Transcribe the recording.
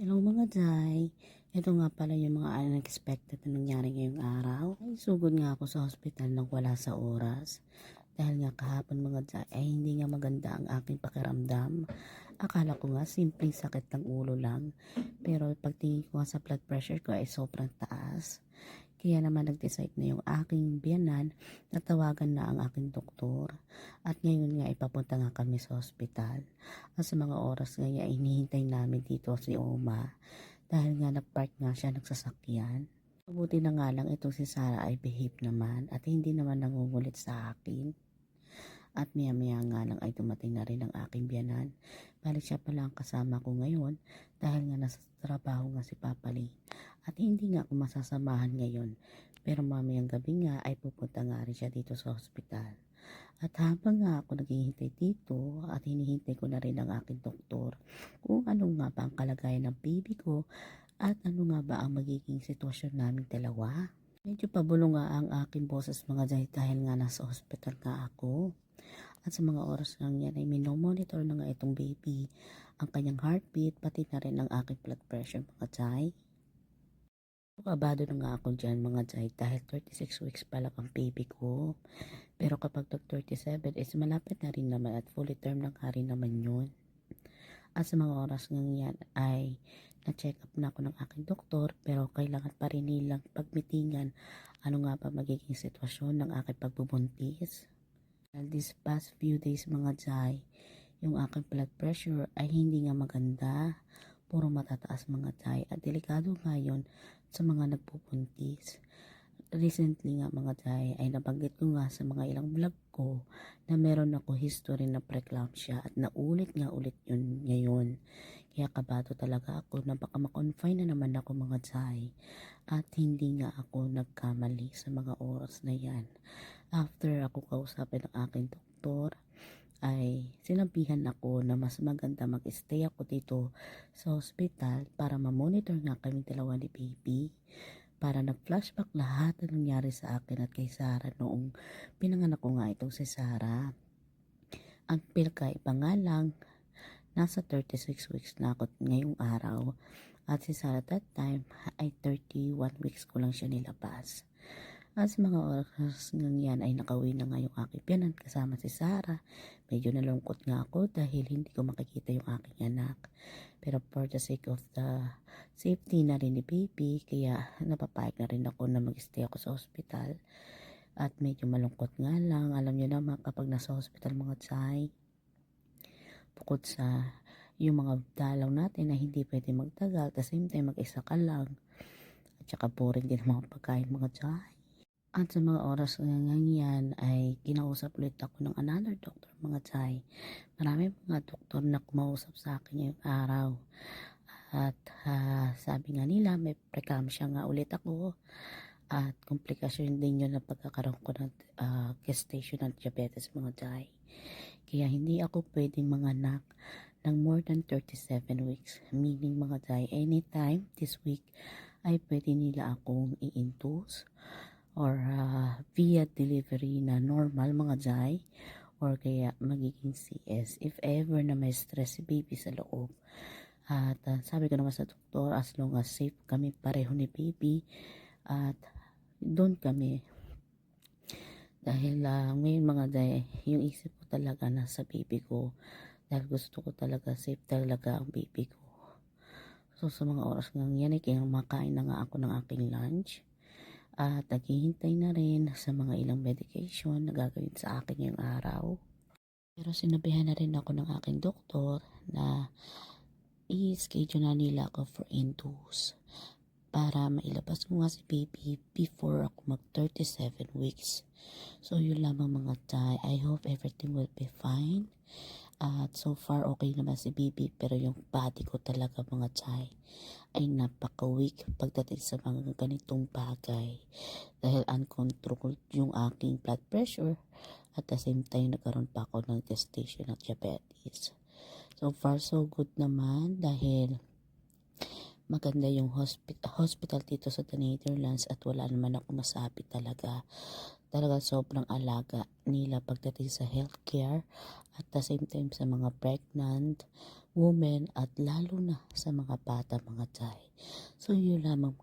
Hello mga Jai. Ito nga pala yung mga unexpected na nangyari ngayong araw. Ay, sugod nga ako sa hospital nang wala sa oras. Dahil nga kahapon mga Jai ay hindi nga maganda ang aking pakiramdam. Akala ko nga simpleng sakit ng ulo lang. Pero pagtingin ko nga sa blood pressure ko ay sobrang taas. Kaya naman nag-decide na yung aking biyanan na tawagan na ang aking doktor. At ngayon nga ipapunta nga kami sa hospital. At sa mga oras ngayon ay hinihintay namin dito si Oma. Dahil nga nagpark nga siya nagsasakyan. Mabuti na nga lang itong si Sarah ay behave naman at hindi naman nangungulit sa akin. At maya maya nga lang ay dumating na rin ang aking biyanan. Balik siya pala ang kasama ko ngayon dahil nga nasa trabaho nga si Papa Lee. Hindi nga ako masasamahan ngayon. Pero mamayang gabi nga ay pupunta nga rin siya dito sa hospital. At habang nga ako naghihintay dito at hinihintay ko na rin ang aking doktor kung ano nga ba ang kalagayan ng baby ko at ano nga ba ang magiging sitwasyon naming dalawa. Medyo pabulong nga ang aking boses mga dahil dahil nga nasa hospital nga ako. At sa mga oras nga yan ay minomonitor na nga itong baby ang kanyang heartbeat pati na rin ang aking blood pressure mga jay. Kabado na nga ako dyan mga jay dahil 36 weeks pa lang ang baby ko. Pero kapag nag 37 is malapit na rin naman at fully term nga rin naman yun. At sa mga oras nga yan ay na-check up na ako ng aking doktor pero kailangan pa rin nilang pagmitingan ano nga ba magiging sitwasyon ng aking pagbubuntis. Dahil these past few days mga jay, yung aking blood pressure ay hindi nga maganda. Puro matataas mga jay at delikado nga yun sa mga nagpupuntis. Recently nga mga jay ay nabanggit ko nga sa mga ilang vlog ko na meron ako history na preeclampsia at naulit nga ulit yun ngayon. Kaya kabado talaga ako na baka makonfine na naman ako mga jay at hindi nga ako nagkamali sa mga oras na yan. After ako kausapin ng aking doktor, ay sinabihan ako na mas maganda mag-stay ako dito sa hospital para ma-monitor nga kami dalawa ni baby para nag-flashback lahat na nangyari sa akin at kay Sarah noong pinanganak ko nga itong si Sarah. Ang pinakaiba nga lang, nasa 36 weeks na ako ngayong araw at si Sarah that time ay 31 weeks ko lang siya nilabas. At sa mga oras ng yan ay nakauwi na nga yung aking piyanan kasama si Sarah. Medyo nalungkot nga ako dahil hindi ko makikita yung aking anak. Pero for the sake of the safety na rin ni baby, kaya napapayag na rin ako na mag-stay ako sa hospital. At medyo malungkot nga lang. Alam nyo naman kapag nasa hospital mga tsay, bukod sa yung mga dalaw natin na hindi pwede magtagal, at the same time mag-isa ka lang. At saka boring din ang mga pagkain mga tsay. At sa mga oras nga yan ay kinausap ulit ako ng another doctor mga tsay. Marami mga doktor na kumausap sa akin ngayong araw. At ah, sabi nga nila may preeclampsia nga ulit ako. At komplikasyon din yun na pagkakaroon ko ng ah, gestational diabetes mga tsay. Kaya hindi ako pwedeng manganak ng more than 37 weeks. Meaning mga tsay, anytime this week ay pwede nila akong i-induce or ah, via delivery na normal mga jay or kaya magiging CS if ever na may stress si baby sa loob. At ah, sabi ko naman sa doktor as long as safe kami pareho ni baby at doon kami dahil ah, ngayon mga day yung isip ko talaga nasa baby ko dahil gusto ko talaga safe talaga ang baby ko. So sa mga oras nga yan ay kaya makain na nga ako ng aking lunch at naghihintay na rin sa mga ilang medication na gagawin sa akin ngayong araw. Pero sinabihan na rin ako ng aking doktor na i-schedule na nila ako for induce para mailabas ko nga si baby before ako mag 37 weeks. So yun lamang mga tay. I hope everything will be fine. At so far okay naman si baby pero yung body ko talaga mga tay ay napaka-weak pagdating sa mga ganitong bagay. Dahil uncontrolled yung aking blood pressure at the same time nagkaroon pa ako ng gestational diabetes. So far so good naman dahil maganda yung hospital, hospital dito sa the Netherlands at wala naman ako masabi talaga. Talaga sobrang alaga nila pagdating sa healthcare at the same time sa mga pregnant women at lalo na sa mga bata mga jay. So yun lamang